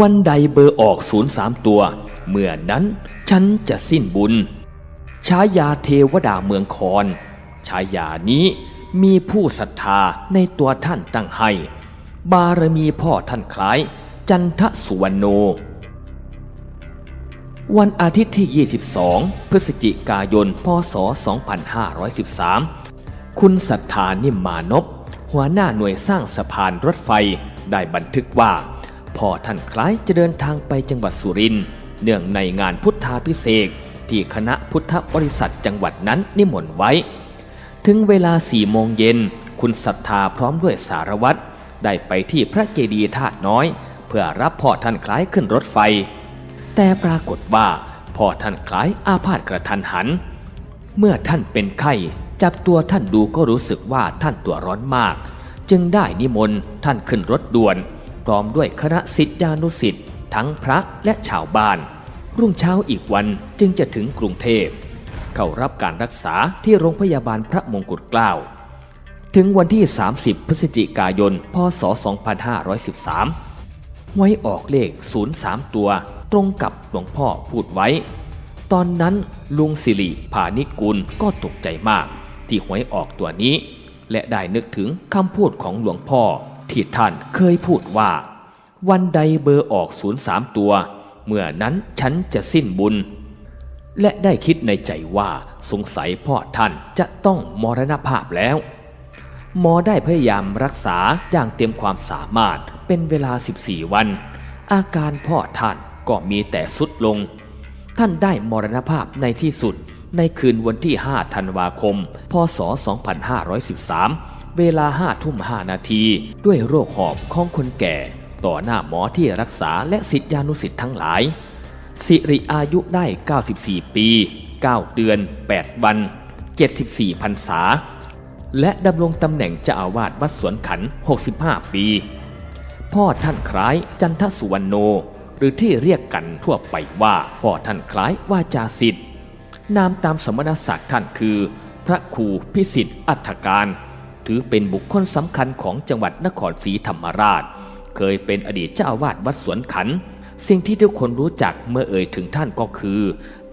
วันใดเบอร์ออกศูนย์สามตัว เมื่อนั้นฉันจะสิ้นบุญฉายาเทวดาเมืองคอนฉายานี้มีผู้ศรัทธาในตัวท่านตั้งให้ บารมีพ่อท่านคล้าย จันทสุวรรณโน วันอาทิตย์ที่ 22 พฤศจิกายน พศ 2513 คุณศรัทธานิมมานพหัวหน้าหน่วยสร้างสะพานรถไฟได้บันทึกว่า พ่อท่านคล้ายจะเดินทางไปจังหวัดสุรินทร์เนื่องในงานพุทธาพิเศษที่คณะพุทธบริษัทจังหวัดนั้นนิมนต์ไว้ ถึงเวลาสี่โมงเย็นคุณศรัทธาพร้อมด้วยสารวัตรได้ไปที่พระเจดีย์ธาตุน้อย เพื่อรับพ่อท่านคล้ายขึ้นรถไฟ แต่ปรากฏว่าพ่อท่านคล้ายอาพาธกระทันหัน เมื่อท่านเป็นไข้จับตัวท่านดูก็รู้สึกว่าท่านตัวร้อนมาก จึงได้นิมนต์ท่านขึ้นรถด่วน พร้อมด้วยคณะศิษยานุศิษย์ทั้งพระและชาวบ้าน รุ่งเช้าอีกวันจึงจะถึงกรุงเทพ เข้ารับการรักษาที่โรงพยาบาลพระมงกุฎเกล้า ถึงวันที่ 30 พฤศจิกายน พศ 2513 ไว้ออกเลข 03 ตัวตรงกับหลวงพ่อพูดไว้ ตอนนั้นลุงสิริพานิกุลก็ตกใจมาก ที่หวยออกตัวนี้ และได้นึกถึงคำพูดของหลวงพ่อ ที่ท่านเคยพูดว่า วันใดเบอร์ออก03ตัว เมื่อนั้นฉันจะสิ้นบุญ และได้คิดในใจว่าสงสัยพ่อท่านจะต้องมรณภาพแล้ว หมอได้พยายามรักษาอย่างเต็มความสามารถเป็นเวลา 14 วัน อาการพ่อท่านก็มีแต่สุดลง ท่านได้มรณภาพในที่สุดในคืนวันที่ 5 ธันวาคม พศ 2513 เวลา5ทุ่ม5นาที ด้วยโรคหอบของคนแก่ ต่อหน้าหมอที่รักษาและศิษยานุศิษย์ทั้งหลาย สิริอายุได้ 94 ปี 9 เดือน 8 วัน 74พรรษา และดำรงตำแหน่งเจ้าอาวาสวัดสวนขัน 65 ปี พ่อท่านคล้ายจันทสุวรรณโน หรือที่เรียกกันทั่วไปว่าพ่อท่านคล้ายวาจาสิทธิ์นามตามสมณศักดิ์ท่านคือ พระครูพิสิทธิ์อัฐการ ถือเป็นบุคคลสำคัญของจังหวัดนครศรีธรรมราช เคยเป็นอดีตเจ้าอาวาสวัดสวนขัน สิ่งที่ทุกคนรู้จักเมื่อเอ่ยถึงท่านก็คือ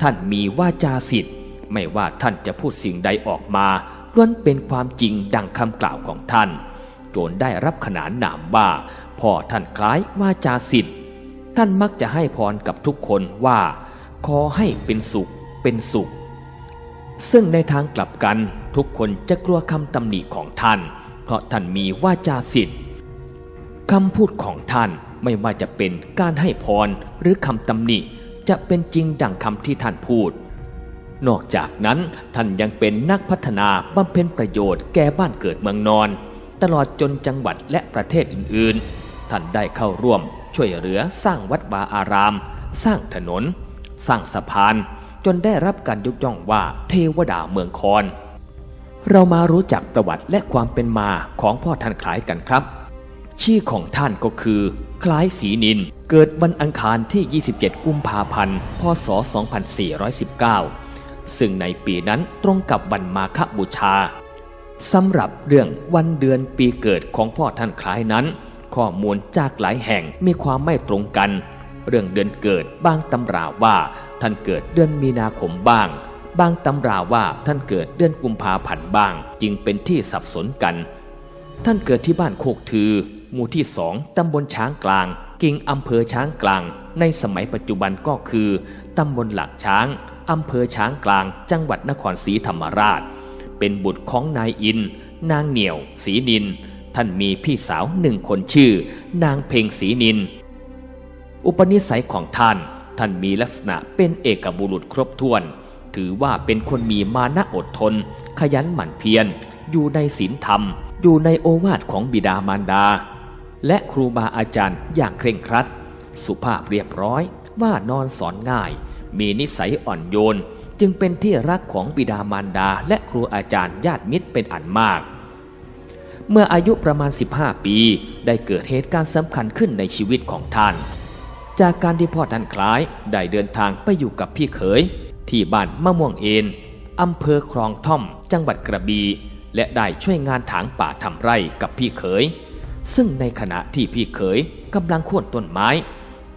ท่านมีวาจาสิทธิ์ ไม่ว่าท่านจะพูดสิ่งใดออกมาล้วนเป็นความจริงดังคำกล่าวของท่าน จนได้รับขนานนามว่าพ่อท่านคล้ายวาจาสิทธิ์ท่านมักจะให้พรกับทุกคนว่า ขอให้เป็นสุขเป็นสุข ซึ่งในทางกลับกัน ทุกคนจะกลัวคำตำหนิของท่าน เพราะท่านมีวาจาสิทธิ์คำพูดของท่านไม่ว่าจะเป็นการให้พรหรือคำตำหนิจะเป็นจริงดังคำที่ท่านพูด นอกจากนั้นท่านยังเป็นนักพัฒนาบำเพ็ญประโยชน์แก่บ้านเกิดเมืองนอน ตลอดจนจังหวัดและประเทศอื่นๆ ท่านได้เข้าร่วม ช่วยเหลือสร้างวัดวาอาราม สร้างถนน สร้างสะพาน จนได้รับการยกย่องว่าเทวดาเมืองคอน เรามารู้จักประวัติและความเป็นมาของพ่อท่านคล้ายกันครับ ชื่อของท่านก็คือ คล้ายศรีนิน เกิดวันอังคารที่ 27 กุมภาพันธ์ พศ 2419 ซึ่งในปีนั้นตรงกับวันมาฆบูชาสำหรับเรื่องวันเดือนปีเกิดของพ่อท่านคล้ายนั้น ข้อมูลจากหลายแห่งมีความไม่ตรงกัน เรื่องเดือนเกิดบางตำราว่าท่านเกิดเดือนมีนาคมบ้าง บางตำราว่าท่านเกิดเดือนกุมภาพันธ์บ้าง จึงเป็นที่สับสนกัน ท่านเกิดที่บ้านโคกทือ หมู่ที่สองตำบลช้างกลาง กิ่งอำเภอช้างกลาง ในสมัยปัจจุบันก็คือตำบลหลักช้างอำเภอช้างกลาง จังหวัดนครศรีธรรมราช เป็นบุตรของนายอิน นางเหนียวศรีนิน ท่านมีพี่สาวหนึ่งคนชื่อ นางเพ็งศรีนิน อุปนิสัยของท่าน ท่านมีลักษณะเป็นเอกบุรุษครบถ้วน ถือว่าเป็นคนมีมานะอดทน ขยันหมั่นเพียร อยู่ในศีลธรรม อยู่ในโอวาทของบิดามารดา และครูบาอาจารย์อย่างเคร่งครัด สุภาพเรียบร้อย ว่านอนสอนง่าย มีนิสัยอ่อนโยน จึงเป็นที่รักของบิดามารดา และครูอาจารย์ญาติมิตรเป็นอันมาก เมื่ออายุประมาณ 15 ปี ได้เกิดเหตุการณ์สำคัญขึ้นในชีวิตของท่านจากการที่พ่อท่านคล้ายได้เดินทางไปอยู่กับพี่เขย ที่บ้านมะม่วงเอนอำเภอคลองท่อม จังหวัดกระบีและได้ช่วยงานถางป่าทำไร่กับพี่เขย ซึ่งในขณะที่พี่เขยกำลังโค่นต้นไม้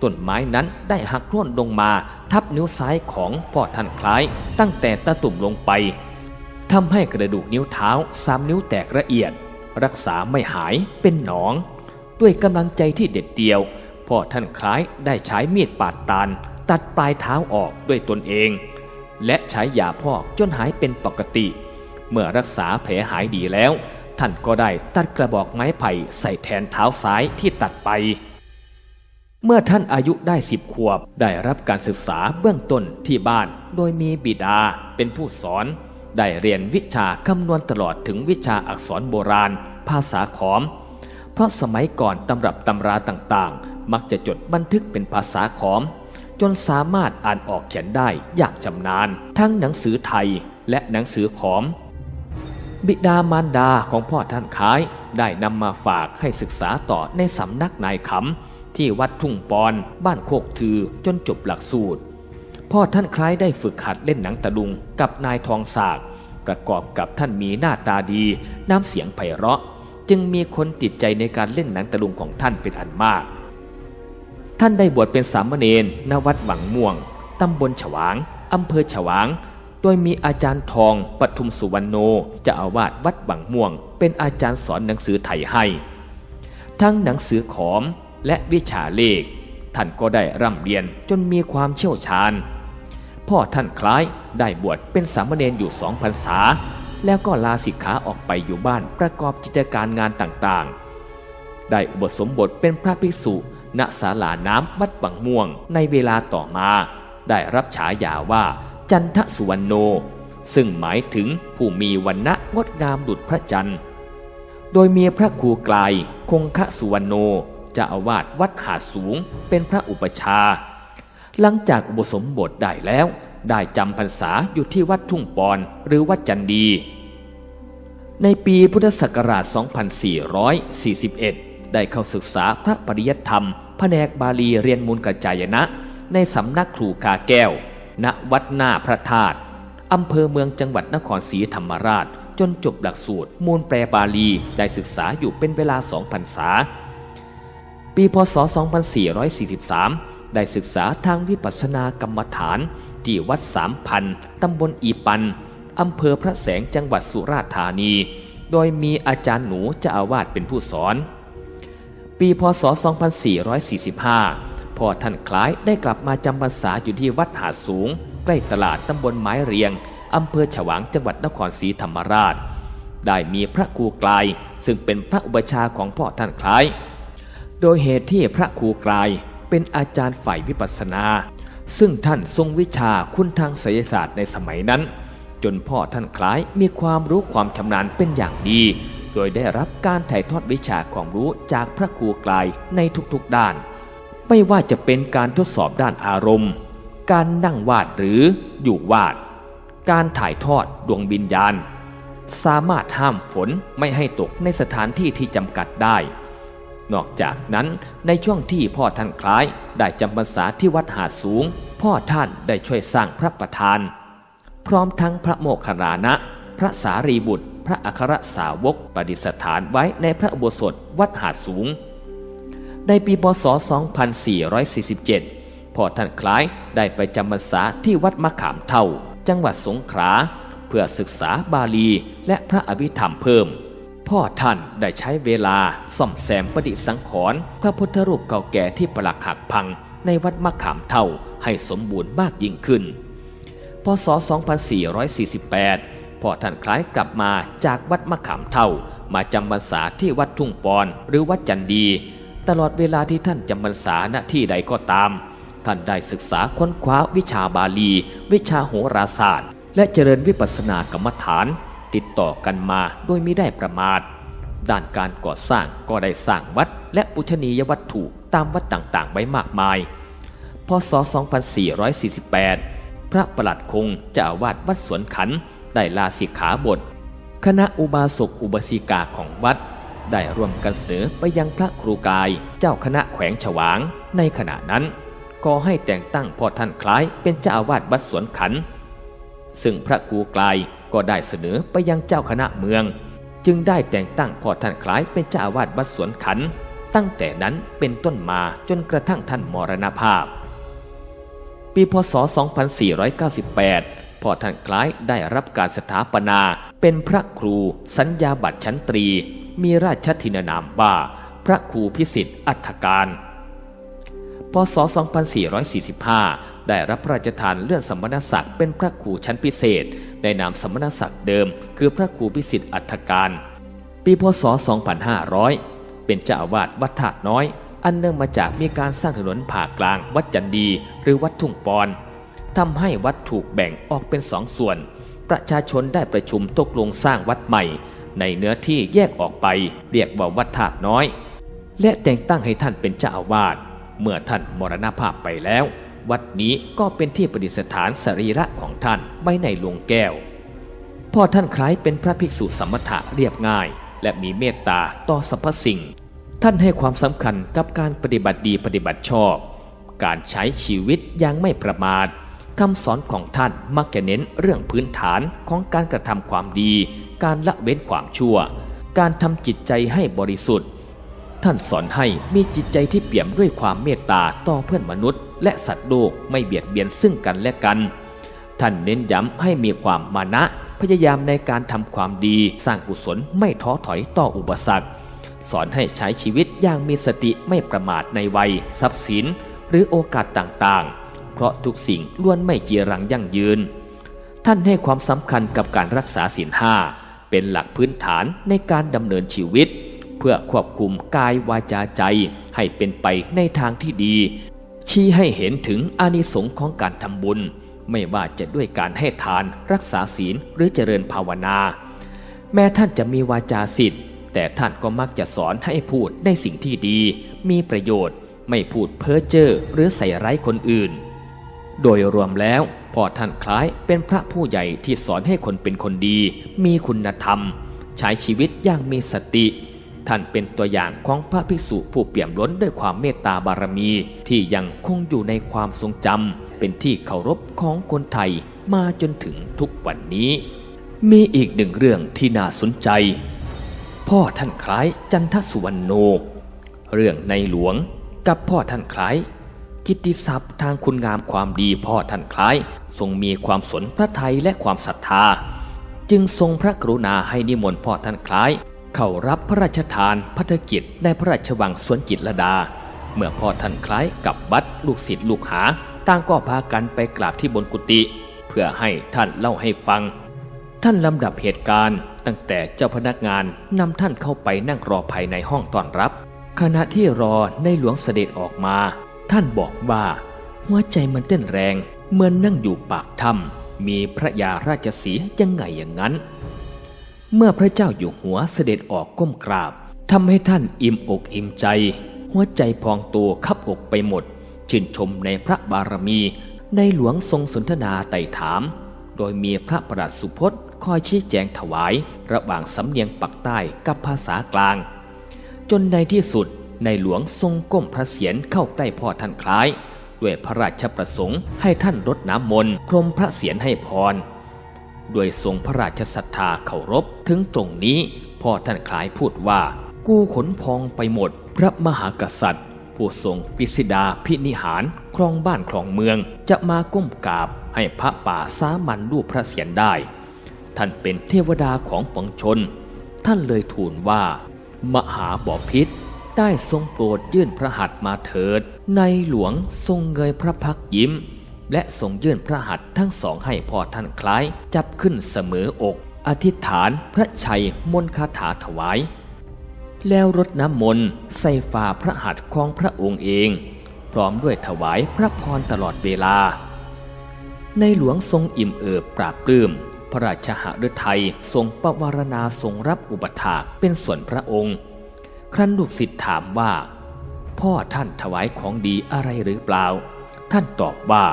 ต้นไม้นั้นได้หักโค่นลงมาทับนิ้วซ้ายของพ่อท่านคล้าย ตั้งแต่ตะตุ่มลงไปทำให้กระดูกนิ้วเท้าสามนิ้วแตกละเอียด รักษาไม่หายเป็นหนอง ด้วยกำลังใจที่เด็ดเดียวพ่อท่านคล้ายได้ใช้มีดปาดตาลตัดปลายเท้าออกด้วยตนเอง และใช้ยาพอกจนหายเป็นปกติ เมื่อรักษาแผลหายดีแล้ว ท่านก็ได้ตัดกระบอกไม้ไผ่ใส่แทนเท้าซ้ายที่ตัดไป เมื่อท่านอายุได้สิบขวบได้รับการศึกษาเบื้องต้นที่บ้าน โดยมีบิดาเป็นผู้สอน ได้เรียนวิชาคำนวณตลอดถึงวิชาอักษรโบราณ ภาษาขอม เพราะสมัยก่อนตำรับตำราต่างๆ มักจะจดบันทึกเป็นภาษาขอม จนสามารถอ่านออกเขียนได้อย่างชำนาญ ทั้งหนังสือไทยและหนังสือขอม บิดามารดาของพ่อท่านคล้าย ได้นำมาฝากให้ศึกษาต่อในสำนักนายขำที่วัดทุ่งปอนบ้านโคกถือจนจบหลักสูตร พ่อท่านคล้ายได้ฝึกหัดเล่นหนังตะลุงกับนายทองสากประกอบกับท่านมีหน้าตาดีน้ำเสียงไพเราะ จึงมีคนติดใจในการเล่นหนังตะลุงของท่านเป็นอันมาก ท่านได้บวชเป็นสามเณรณวัดหวังม่วง ตำบลฉวาง อำเภอฉวาง โดยมีอาจารย์ทองปทุมสุวรรณโนจะอาวาสวัดหวังม่วง เป็นอาจารย์สอนหนังสือไทยให้ ทั้งหนังสือขอมและวิชาเลข ท่านก็ได้ร่ำเรียนจนมีความเชี่ยวชาญ พ่อท่านคล้ายได้บวชเป็นสามเณรอยู่สองพรรษา แล้วก็ลาสิกขาออกไปอยู่บ้านประกอบกิจการงานต่างๆ ได้อุปสมบทเป็นพระภิกษุ ณศาลาน้ำวัดบังม่วงในเวลาต่อมา ได้รับฉายาว่า จันทสุวรรณโน ซึ่งหมายถึงผู้มีวันณะงดงามดุจพระจันทร์ โดยมีพระครูไกลคงคะสุวรรณโนเจะอาวาสวัดหาสูงเป็นพระอุปชา หลังจากอุปสมบทได้แล้ว ได้จำพรรษาอยู่ที่วัดทุ่งปอนหรือวัดจันดี ในปีพุทธศักราช 2441 ได้เข้าศึกษาพระปริยัติธรรมแผนกบาลีเรียนมูลกัจจายนะ ในสำนักครูกาแก้ว ณวัดหน้าพระธาตุอำเภอเมืองจังหวัดนครศรีธรรมราช จนจบหลักสูตร มูลแปลบาลีได้ศึกษาอยู่เป็นเวลาสองพรรษา ปีพศ 2443 ได้ศึกษาทางวิปัสสนากรรมฐาน ที่วัดสามพันตำบลอีปันอำเภอพระแสงจังหวัดสุราษฎร์ธานี โดยมีอาจารย์หนูเจ้าอาวาสเป็นผู้สอน ปีพศ 2445 พ่อท่านคล้ายได้กลับมาจำพรรษาอยู่ที่วัดหาสูง ใกล้ตลาดตำบลไม้เรียงอำเภอฉวางจังหวัดนครศรีธรรมราช ได้มีพระครูกลายซึ่งเป็นพระอุปชาของพ่อท่านคล้าย โดยเหตุที่พระครูกลายเป็นอาจารย์ฝ่ายวิปัสสนา ซึ่งท่านทรงวิชาคุณทางไสยศาสตร์ในสมัยนั้น จนพ่อท่านคล้ายมีความรู้ความชำนาญเป็นอย่างดี โดยได้รับการถ่ายทอดวิชาความรู้จากพระครูกลายในทุกๆด้าน ไม่ว่าจะเป็นการทดสอบด้านอารมณ์ การนั่งวาดหรืออยู่วาด การถ่ายทอดดวงวิญญาณ สามารถห้ามฝนไม่ให้ตกในสถานที่ที่จำกัดได้ นอกจากนั้นในช่วงที่พ่อท่านคล้ายได้จำพรรษาที่วัดหาสูง พ่อท่านได้ช่วยสร้างพระประธาน พร้อมทั้งพระโมคคัลลานะ พระสารีบุตร พระอัครสาวกประดิษฐานไว้ในพระอุโบสถวัดหาดสูง ในปีพศ 2447พ่อท่านคล้ายได้ไปจำพรรษาที่วัดมะขามเท่า จังหวัดสงขลาเพื่อศึกษาบาลีและพระอภิธรรมเพิ่ม พ่อท่านได้ใช้เวลาซ่อมแซมประดิษฐ์สังขรณ์พระพุทธรูปเก่าแก่ที่ปรักหักพังในวัดมะขามเท่าให้สมบูรณ์มากยิ่งขึ้น พศ 2448 พ่อท่านคล้ายกลับมาจากวัดมะขามเท่า มาจำพรรษาที่วัดทุ่งปอนหรือวัดจันดี ตลอดเวลาที่ท่านจำพรรษาณที่ใดก็ตาม ท่านได้ศึกษาค้นคว้าวิชาบาลี วิชาโหราศาสตร์ และเจริญวิปัสสนากรรมฐาน ติดต่อกันมาโดยไม่ได้ประมาทด้านการก่อสร้างก็ได้สร้างวัดและปุชนียวัตถุตามวัดต่างๆ ไว้มากมาย พศ 2448 พระประหลัดคงจ้าอาวาสวัดสวนขันธ์ ได้ลาสิกขาบท คณะอุบาสกอุบาสิกาของวัด ได้ร่วมกันเสนอไปยังพระครูกายเจ้าคณะแขวงฉวางในขณะนั้นก็ให้แต่งตั้งพ่อท่านคล้ายเป็นเจ้าอาวาสวัดสวนขัน ซึ่งพระครูกลายก็ได้เสนอไปยังเจ้าคณะเมือง จึงได้แต่งตั้งพ่อท่านคล้ายเป็นเจ้าอาวาสวัดสวนขัน ตั้งแต่นั้นเป็นต้นมาจนกระทั่งท่านมรณภาพ ปีพศ 2498 พ่อท่านคล้ายได้รับการสถาปนา เป็นพระครูสัญญาบัตรชั้นตรี มีราชทินนามว่า พระครูพิสิทธิ์อัฏฐการพศ 2445 ได้รับพระราชทานเลื่อนสมณศักดิ์เป็นพระครูชั้นพิเศษ ในนามสมณศักดิ์เดิม คือพระครูพิสิทธิ์อัฏฐการ ปีพศ 2500 เป็นเจ้าอาวาสวัดถาดน้อย อันเนื่องมาจากมีการสร้างถนนผ่ากลางวัดจันดี หรือวัดทุ่งปอน ทำให้วัดถูกแบ่งออกเป็นสองส่วน ประชาชนได้ประชุมตกลงสร้างวัดใหม่ ในเนื้อที่แยกออกไป เรียกว่าวัดถาดน้อย และแต่งตั้งให้ท่านเป็นเจ้าอาวาสเมื่อท่านมรณภาพไปแล้ว วัดนี้ก็เป็นที่ประดิษฐานสรีระของท่านไว้ในหลวงแก้วพ่อท่านคล้ายเป็นพระภิกษุสมถะเรียบง่าย และมีเมตตาต่อสรรพสิ่ง ท่านให้ความสำคัญกับการปฏิบัติดีปฏิบัติชอบ การใช้ชีวิตอย่างไม่ประมาท คำสอนของท่านมักจะเน้นเรื่องพื้นฐานของการกระทำความดี การละเว้นความชั่ว การทำจิตใจให้บริสุทธิ์ ท่านสอนให้มีจิตใจที่เปี่ยมด้วยความเมตตาต่อเพื่อนมนุษย์ และสัตว์โลกไม่เบียดเบียนซึ่งกันและกัน ท่านเน้นย้ำให้มีความมานะ พยายามในการทำความดี สร้างกุศลไม่ท้อถอยต่ออุปสรรค สอนให้ใช้ชีวิตอย่างมีสติไม่ประมาทในวัย ทรัพย์สิน หรือโอกาสต่างๆ เพราะทุกสิ่งล้วนไม่เจีรังยั่งยืน ท่านให้ความสำคัญกับการรักษาศีลห้าเป็นหลักพื้นฐานในการดำเนินชีวิต เพื่อควบคุมกายวาจาใจให้เป็นไปในทางที่ดี ชี้ให้เห็นถึงอานิสงส์ของการทำบุญ ไม่ว่าจะด้วยการให้ทานรักษาศีลหรือเจริญภาวนา แม้ท่านจะมีวาจาสิทธิ์แต่ท่านก็มักจะสอนให้พูดในสิ่งที่ดี มีประโยชน์ ไม่พูดเพ้อเจ้อหรือใส่ร้ายคนอื่น โดยรวมแล้วพ่อท่านคล้ายเป็นพระผู้ใหญ่ที่สอนให้คนเป็นคนดี มีคุณธรรม ใช้ชีวิตอย่างมีสติ ท่านเป็นตัวอย่างของพระภิกษุผู้เปี่ยมล้นด้วยความเมตตาบารมี ที่ยังคงอยู่ในความทรงจำเป็นที่เคารพของคนไทยมาจนถึงทุกวันนี้ มีอีกหนึ่งเรื่องที่น่าสนใจ พ่อท่านคล้ายจันทสุวรรณโน เรื่องในหลวงกับพ่อท่านคล้าย กิตติศัพท์ทางคุณงามความดีพ่อท่านคล้าย ทรงมีความสนพระไทยและความศรัทธา จึงทรงพระกรุณาให้นิมนต์พ่อท่านคล้าย เข้ารับพระราชทานพัฒกิจในพระราชวังสวนจิตรดา เมื่อพ่อท่านคล้ายกับวัดลูกศิษย์ลูกหาต่างก็พากันไปกราบที่บนกุฏิเพื่อให้ท่านเล่าให้ฟัง ท่านลำดับเหตุการณ์ตั้งแต่เจ้าพนักงานนำท่านเข้าไปนั่งรอภายในห้องต้อนรับ ขณะที่รอในหลวงเสด็จออกมา ท่านบอกว่า หัวใจมันเต้นแรงเหมือนนั่งอยู่ปากถ้ำมีพระยาราชสียังไงอย่างนั้น เมื่อพระเจ้าอยู่หัวเสด็จออกก้มกราบทำให้ท่านอิ่มอกอิ่มใจ หัวใจพองตัวคับอกไปหมด ชื่นชมในพระบารมี ในหลวงทรงสนทนาไต่ถาม โดยมีพระประหลัดสุพจน์คอยชี้แจงถวาย ระหว่างสำเนียงปักใต้กับภาษากลาง จนในที่สุด ในหลวงทรงก้มพระเศียรเข้าใกล้พ่อท่านคล้าย ด้วยพระราชประสงค์ให้ท่านรดน้ำมนต์พรมพระเศียรให้พรด้วยทรงพระราชศรัทธาเคารพ ถึงตรงนี้พ่อท่านคล้ายพูดว่า กู้ขนพองไปหมด พระมหากษัตริย์ ผู้ทรงกฤษดาพินิหารครองบ้านครองเมือง จะมาก้มกราบให้พระป่าสามัญรูปพระเศียรได้ ท่านเป็นเทวดาของปวงชน ท่านเลยทูลว่า มหาบอพิษ ได้ทรงโปรดยื่นพระหัตถ์มาเถิด ในหลวงทรงเงยพระพักยิ้ม และทรงยื่นพระหัตถ์ทั้งสองให้พ่อท่านคล้าย จับขึ้นเสมออก อธิษฐานพระชัยมนคาถาถวาย แล้วรดน้ำมนต์ใส่ฝ่าพระหัตถ์ของพระองค์เอง พร้อมด้วยถวายพระพรตลอดเวลา ในหลวงทรงอิ่มเอิบปราบปลื้มพระราชหฤทัยทรงประวารณาทรงรับอุปถากเป็นส่วนพระองค์ ครั้นลูกศิษย์ถามว่า พ่อท่านถวายของดีอะไรหรือเปล่า ท่านตอบว่า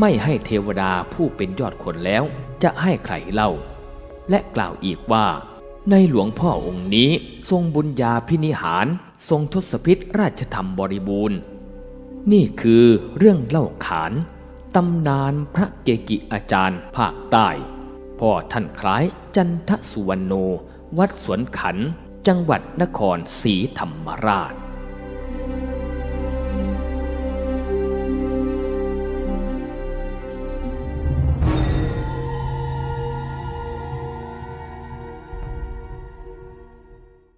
ไม่ให้เทวดาผู้เป็นยอดคนแล้วจะให้ใครเล่า และกล่าวอีกว่า ในหลวงพ่อองค์นี้ทรงบุญญาพินิหาร ทรงทศพิษราชธรรมบริบูรณ์ นี่คือเรื่องเล่าขานตำนานพระเกกิอาจารย์ภาคใต้พ่อท่านคล้ายจันทสุวรรณโน วัดสวนขัน จังหวัดนครศรีธรรมราช